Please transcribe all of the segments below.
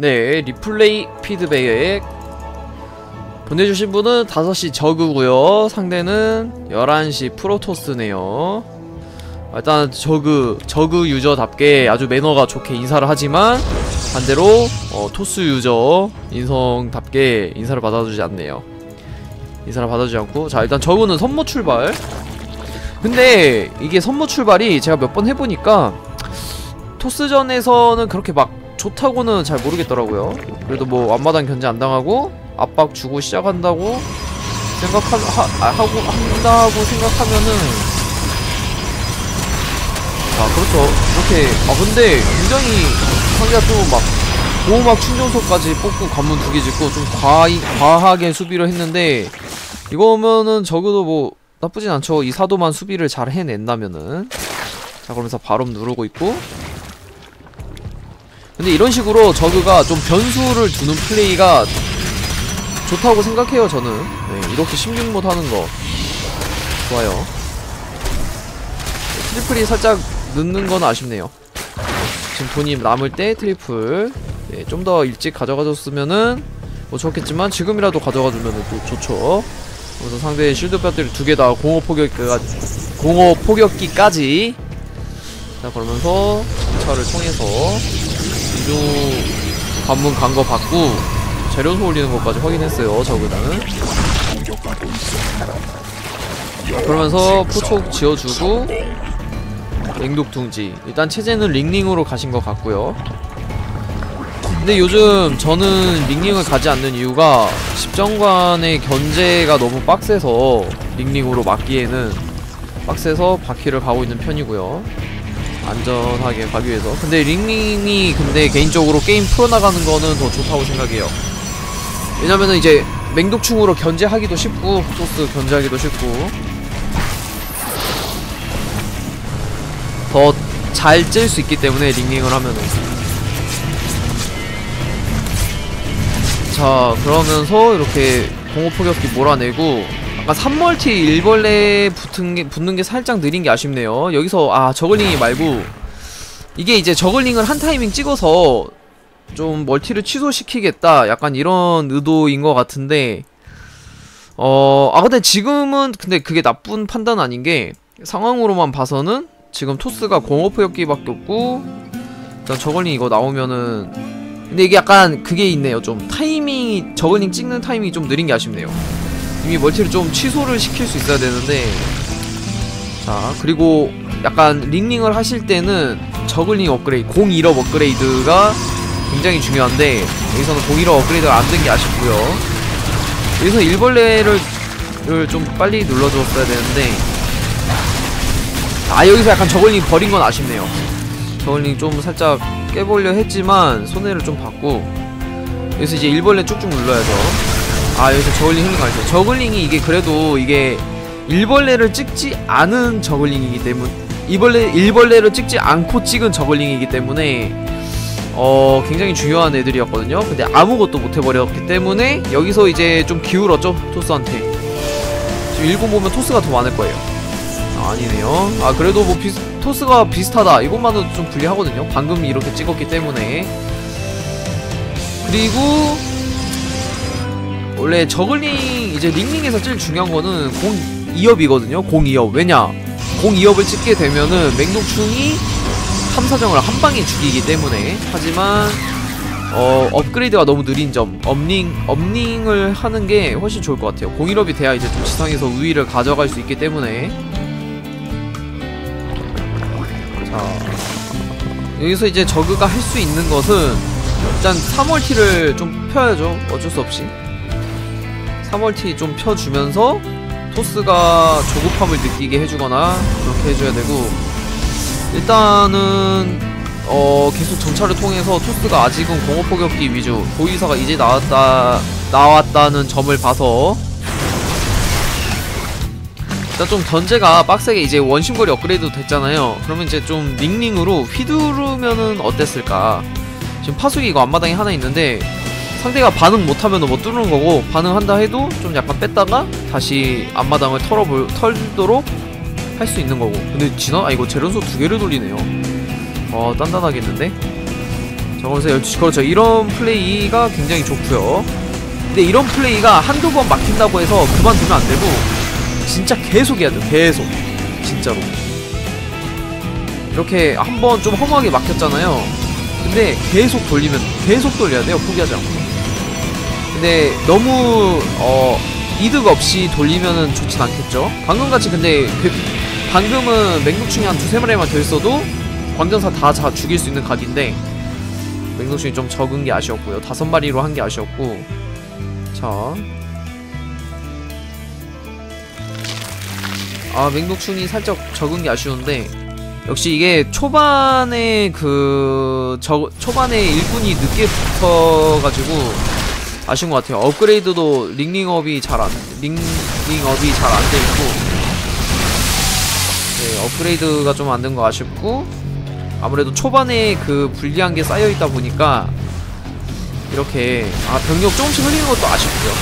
네, 리플레이 피드백 보내주신 분은 5시 저그고요. 상대는 11시 프로토스네요. 아, 일단 저그, 저그 유저답게 아주 매너가 좋게 인사를 하지만 반대로 어, 토스 유저 인성답게 인사를 받아주지 않네요. 인사를 받아주지 않고. 자 일단 저그는 선모 출발. 근데 이게 선모 출발이 제가 몇 번 해보니까 토스전에서는 그렇게 막 좋다고는 잘 모르겠더라고요. 그래도 뭐 앞마당 견제 안 당하고 압박 주고 시작한다고 생각하 하, 아, 하고 한다고 생각하면은. 자 그렇죠. 이렇게 아 근데 굉장히 상대가 또막 보호막 충전소까지 뽑고 관문 두 개 짓고 좀 과히, 과하게 수비를 했는데 이거면은 적어도 뭐 나쁘진 않죠. 이 사도만 수비를 잘 해낸다면은. 자 그러면서 바로 누르고 있고 근데 이런 식으로 저그가 좀 변수를 두는 플레이가 좋다고 생각해요 저는. 네, 이렇게 16못 하는 거. 좋아요. 트리플이 살짝 늦는 건 아쉽네요. 지금 돈이 남을 때 트리플. 네, 좀 더 일찍 가져가줬으면은 뭐 좋겠지만 지금이라도 가져가주면 또 좋죠. 그래서 상대의 실드 배터리 두 개 다 공업 포격기가 공업 포격기까지. 자 그러면서 정찰을 통해서 이중 관문 간거 받고 재련소 올리는 것까지 확인했어요 저그는 그러면서 포촉 지어주고 랭독둥지. 일단 체제는 링링으로 가신 것 같고요. 근데 요즘 저는 링링을 가지 않는 이유가 집정관의 견제가 너무 빡세서 링링으로 막기에는 빡세서 바퀴를 가고 있는 편이고요 안전하게 가기 위해서. 근데 링링이 근데 개인적으로 게임 풀어나가는 거는 더 좋다고 생각해요. 왜냐면은 이제 맹독충으로 견제하기도 쉽고 토스 견제하기도 쉽고. 더 잘 찔 수 있기 때문에 링링을 하면은. 자 그러면서 이렇게 공호포격기 몰아내고 아까 3멀티 일벌레 붙은 게, 붙는 게 살짝 느린 게 아쉽네요. 여기서 아 저글링이 말고 이게 이제 저글링을 한 타이밍 찍어서 좀 멀티를 취소시키겠다. 약간 이런 의도인 것 같은데 어... 아 근데 지금은 근데 그게 나쁜 판단 아닌 게 상황으로만 봐서는 지금 토스가 공업포격기밖에 없고 일단 저글링 이거 나오면은 근데 이게 약간 그게 있네요. 좀 타이밍이 저글링 찍는 타이밍이 좀 느린 게 아쉽네요 이미 멀티를 좀 취소를 시킬 수 있어야 되는데. 자 그리고 약간 링링을 하실 때는 저글링 업그레이드 01업 업그레이드가 굉장히 중요한데 여기서는 01업 업그레이드가 안 된 게 아쉽고요. 여기서 일벌레를 좀 빨리 눌러줬어야 되는데. 아 여기서 약간 저글링 버린 건 아쉽네요. 저글링 좀 살짝 깨보려 했지만 손해를 좀 받고 여기서 이제 일벌레 쭉쭉 눌러야죠 아 여기서 저글링 힘이 가있어 저글링이 이게 그래도 이게 일벌레를 찍지 않은 저글링이기 때문 이벌레 일벌레를 찍지 않고 찍은 저글링이기 때문에 어 굉장히 중요한 애들이었거든요. 근데 아무것도 못해버렸기 때문에 여기서 이제 좀 기울었죠 토스한테. 지금 일곱 보면 토스가 더 많을 거예요. 아, 아니네요. 아 그래도 뭐 비스, 토스가 비슷하다. 이것만은 좀 불리하거든요. 방금 이렇게 찍었기 때문에. 그리고 원래 저글링 이제 링링에서 제일 중요한 거는 02업이거든요. 02업. 왜냐? 02업을 찍게 되면은 맹독충이 탐사정을 한 방에 죽이기 때문에. 하지만 어 업그레이드가 너무 느린 점 업링 업링을 하는 게 훨씬 좋을 것 같아요. 01업이 돼야 이제 좀 지상에서 우위를 가져갈 수 있기 때문에. 자 여기서 이제 저그가 할 수 있는 것은 일단 3월티를 좀 펴야죠. 어쩔 수 없이 3월티 좀 펴주면서 토스가 조급함을 느끼게 해주거나 그렇게 해줘야 되고 일단은 어 계속 정찰을 통해서 토스가 아직은 공업포격기 위주 보이사가 이제 나왔다 나왔다는 점을 봐서. 일단 좀 던제가 빡세게 이제 원심거리 업그레이드 됐잖아요. 그러면 이제 좀 링링으로 휘두르면은 어땠을까? 지금 파수기 이거 앞마당에 하나 있는데 상대가 반응 못하면 뭐 뚫는 거고 반응한다 해도 좀 약간 뺐다가 다시 앞마당을 털어볼 털도록 할 수 있는 거고. 근데 지나 아 이거 재련소 두 개를 돌리네요. 어 단단하겠는데? 저거에서 12시 그렇죠. 이런 플레이가 굉장히 좋고요. 근데 이런 플레이가 한두 번 막힌다고 해서 그만두면 안 되고 진짜 계속 해야 돼요. 계속. 진짜로. 이렇게 한 번 좀 허무하게 막혔잖아요. 근데 계속 돌리면 계속 돌려야 돼요. 포기하지 않고 근데 너무 어 이득 없이 돌리면은 좋진 않겠죠? 방금같이 근데 그, 방금은 맹독충이 한 두세 마리만 더 있어도 광전사 다 자, 죽일 수 있는 각인데 맹독충이 좀 적은 게 아쉬웠고요. 다섯 마리로 한 게 아쉬웠고. 자. 아, 맹독충이 살짝 적은 게 아쉬운데 역시 이게 초반에 그 저, 초반에 일꾼이 늦게 붙어가지고 아쉬운 것 같아요. 업그레이드도 링링업이 잘 안, 링링업이 잘 안 돼 있고, 네, 업그레이드가 좀 안 된 거 아쉽고, 아무래도 초반에 그 불리한 게 쌓여 있다 보니까 이렇게 아 병력 조금씩 흘리는 것도 아쉽고요.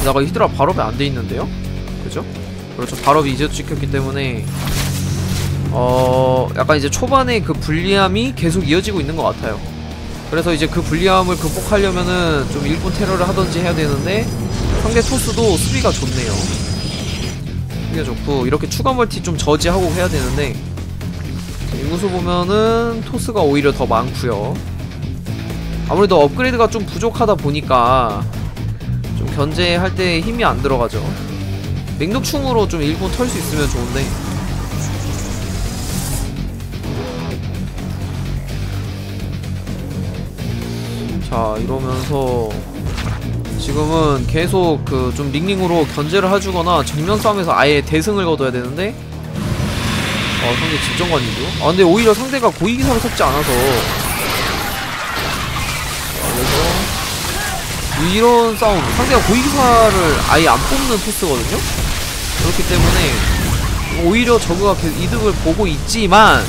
게다가 히드라 발업이 안 돼 있는데요, 그죠? 그렇죠. 발업이 이제 찍혔기 때문에 어 약간 이제 초반에 그 불리함이 계속 이어지고 있는 것 같아요. 그래서 이제 그 불리함을 극복하려면은 좀 일본 테러를 하던지 해야 되는데 상대 토스도 수비가 좋네요. 수비가 좋고 이렇게 추가 멀티 좀 저지하고 해야 되는데 인구수 보면은 토스가 오히려 더 많고요. 아무래도 업그레이드가 좀 부족하다 보니까 좀 견제할 때 힘이 안 들어가죠. 맹독충으로 좀 일본 털 수 있으면 좋은데 자 이러면서 지금은 계속 그 좀 링링으로 견제를 해주거나 정면 싸움에서 아예 대승을 거둬야 되는데 어 상대 집정관이죠. 아 근데 오히려 상대가 고위기사를 섞지 않아서. 그래서 이런 싸움 상대가 고위기사를 아예 안 뽑는 토스거든요? 그렇기 때문에 오히려 저그가 이득을 보고 있지만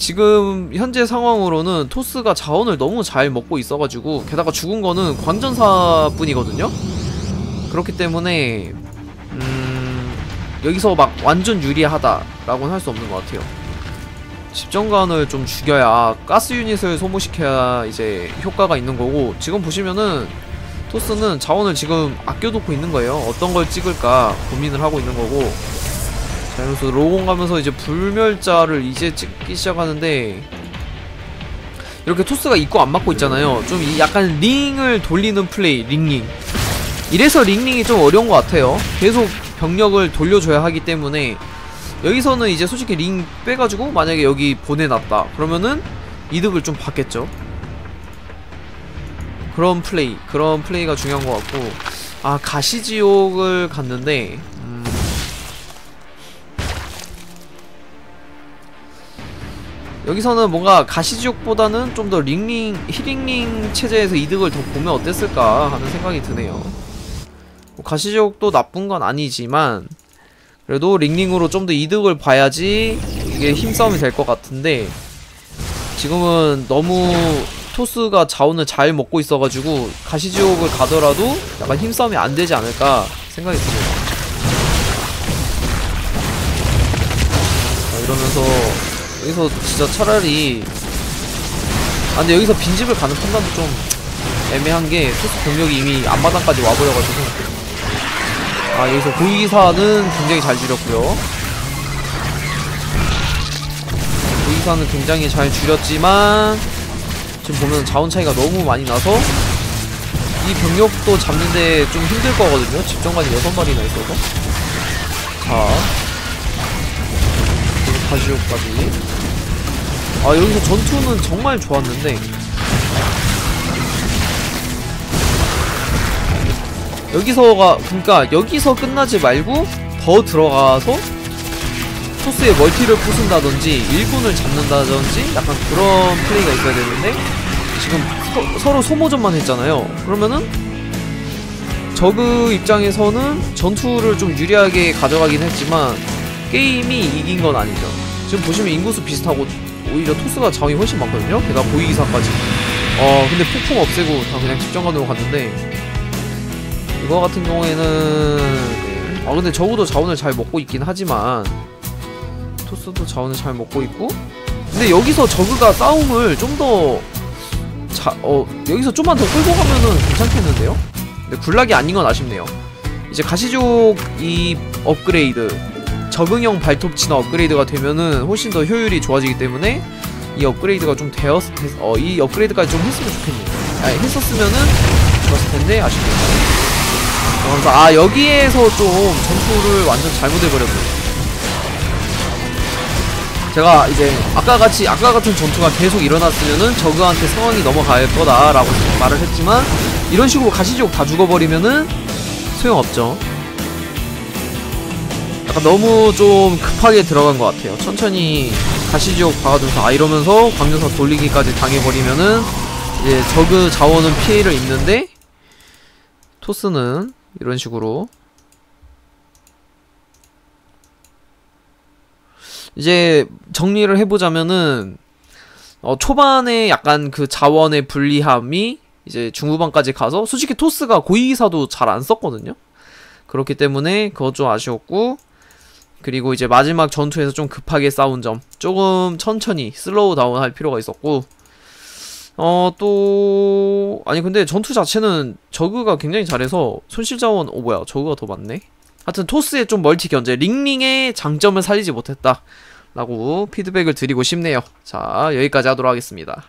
지금 현재 상황으로는 토스가 자원을 너무 잘 먹고 있어가지고 게다가 죽은 거는 광전사 뿐이거든요. 그렇기 때문에 음 여기서 막 완전 유리하다라고는 할 수 없는 것 같아요. 집정관을 좀 죽여야 가스 유닛을 소모시켜야 이제 효과가 있는 거고 지금 보시면은 토스는 자원을 지금 아껴놓고 있는 거예요. 어떤 걸 찍을까 고민을 하고 있는 거고 자 그래서 로공 가면서 이제 불멸자를 이제 찍기 시작하는데 이렇게 토스가 입고 안 맞고 있잖아요. 좀 약간 링을 돌리는 플레이 링링. 이래서 링링이 좀 어려운 것 같아요. 계속 병력을 돌려줘야 하기 때문에 여기서는 이제 솔직히 링 빼가지고 만약에 여기 보내놨다. 그러면은 이득을 좀 받겠죠. 그런 플레이 그런 플레이가 중요한 것 같고. 아 가시지옥을 갔는데 여기서는 뭔가 가시지옥보다는 좀 더 링링 히링링 체제에서 이득을 더 보면 어땠을까 하는 생각이 드네요 뭐 가시지옥도 나쁜 건 아니지만 그래도 링링으로 좀 더 이득을 봐야지 이게 힘싸움이 될 것 같은데 지금은 너무 토스가 자원을 잘 먹고 있어가지고 가시지옥을 가더라도 약간 힘싸움이 안 되지 않을까 생각이 듭니다. 자, 이러면서 여기서 진짜 차라리 아 근데 여기서 빈집을 가는 판단도 좀 애매한 게 토스 병력이 이미 앞마당까지 와버려가지고. 아 여기서 고위기사는 굉장히 잘 줄였고요. 고위기사는 굉장히 잘 줄였지만 지금 보면 자원 차이가 너무 많이 나서 이 병력도 잡는데 좀 힘들 거거든요. 집정관이 6마리나 있어서. 자 가시오까지 아 여기서 전투는 정말 좋았는데. 여기서가 그러니까 여기서 끝나지 말고 더 들어가서 토스에 멀티를 부순다든지 일꾼을 잡는다든지 약간 그런 플레이가 있어야 되는데 지금 서, 로 소모전만 했잖아요. 그러면은 저그 입장에서는 전투를 좀 유리하게 가져가긴 했지만 게임이 이긴 건 아니죠 지금 보시면 인구수 비슷하고 오히려 토스가 자원이 훨씬 많거든요 게다가 보이기사까지 어 근데 폭풍 없애고 다 그냥 집정관으로 갔는데 이거 같은 경우에는 네. 아 근데 적어도 자원을 잘 먹고 있긴 하지만 토스도 자원을 잘 먹고 있고 근데 여기서 저그가 싸움을 좀더 자, 어, 여기서 좀만 더 끌고 가면은 괜찮겠는데요? 근데 굴락이 아닌 건 아쉽네요. 이제 가시족 이 업그레이드, 적응형 발톱 진화 업그레이드가 되면은 훨씬 더 효율이 좋아지기 때문에 이 업그레이드가 좀 되었, 됐, 어, 이 업그레이드까지 좀 했으면 좋겠네요. 아니, 했었으면은 좋았을 텐데 아쉽네요. 아 여기에서 좀 전투를 완전 잘못해버렸네요. 제가 이제 아까 같이 아까 같은 전투가 계속 일어났으면은 저그한테 상황이 넘어갈 거다라고 말을 했지만 이런 식으로 가시족 다 죽어버리면은 소용없죠. 약간 너무 좀 급하게 들어간 것 같아요. 천천히 가시지옥 박아두면서 아 이러면서 광전사 돌리기까지 당해버리면은 이제 저그 자원은 피해를 입는데 토스는 이런 식으로 이제 정리를 해보자면은 어, 초반에 약간 그 자원의 불리함이 이제 중후반까지 가서 솔직히 토스가 고위기사도 잘 안 썼거든요. 그렇기 때문에 그것 좀 아쉬웠고 그리고 이제 마지막 전투에서 좀 급하게 싸운 점. 조금 천천히 슬로우 다운 할 필요가 있었고. 어 또 아니 근데 전투 자체는 저그가 굉장히 잘해서 손실 자원 어 뭐야 저그가 더 많네? 하여튼 토스의 좀 멀티 견제. 링링의 장점을 살리지 못했다 라고 피드백을 드리고 싶네요. 자 여기까지 하도록 하겠습니다